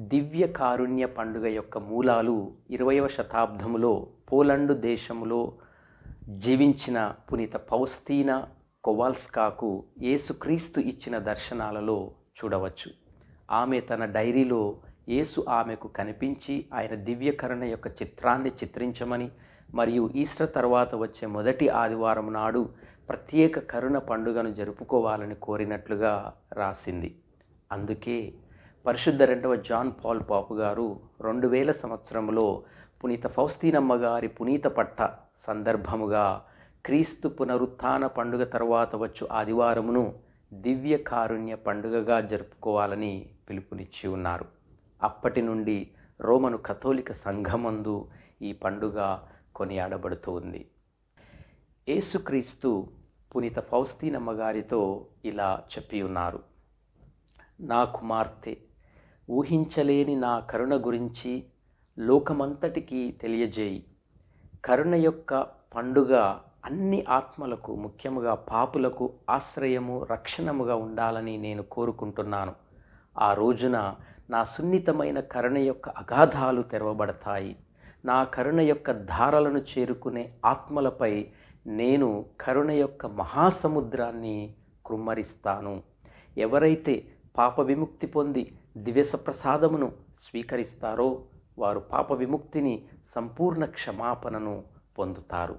దివ్య కారుణ్య పండుగ యొక్క మూలాలు ఇరవయవ శతాబ్దములో పోలండు దేశంలో జీవించిన పునీత పౌస్తీనా కొవాల్స్కాకు యేసుక్రీస్తు ఇచ్చిన దర్శనాలలో చూడవచ్చు. ఆమె తన డైరీలో యేసు ఆమెకు కనిపించి ఆయన దివ్యకరణ యొక్క చిత్రాన్ని చిత్రించమని మరియు ఈస్టర్ తర్వాత వచ్చే మొదటి ఆదివారం నాడు ప్రత్యేక కరుణ పండుగను జరుపుకోవాలని కోరినట్లుగా రాసింది. అందుకే పరిశుద్ధ రెండవ జాన్ పాల్ పాపు గారు రెండు వేల సంవత్సరంలో పునీత ఫౌస్తీనమ్మ గారి పునీత పట్ట సందర్భముగా క్రీస్తు పునరుత్థాన పండుగ తర్వాత వచ్చు ఆదివారమును దివ్య కారుణ్య పండుగగా జరుపుకోవాలని పిలుపునిచ్చి ఉన్నారు. అప్పటి నుండి రోమను కథోలిక సంఘమందు ఈ పండుగ కొనియాడబడుతూ ఉంది. యేసుక్రీస్తు పునీత ఫౌస్తీనమ్మ గారితో ఇలా చెప్పి ఉన్నారు. నా కుమార్తె ఊహించలేని నా కరుణ గురించి లోకమంతటికి తెలియజేయి. కరుణ యొక్క పండుగ అన్ని ఆత్మలకు ముఖ్యముగా పాపులకు ఆశ్రయము రక్షణముగా ఉండాలని నేను కోరుకుంటున్నాను. ఆ రోజున నా సున్నితమైన కరుణ యొక్క అగాధాలు తెరవబడతాయి. నా కరుణ యొక్క ధారలను చేరుకునే ఆత్మలపై నేను కరుణ యొక్క మహాసముద్రాన్ని కుమ్మరిస్తాను. ఎవరైతే పాప విముక్తి పొంది దివ్యసప్రసాదమును స్వీకరిస్తారో వారు పాప విముక్తిని సంపూర్ణ క్షమాపణను పొందుతారు.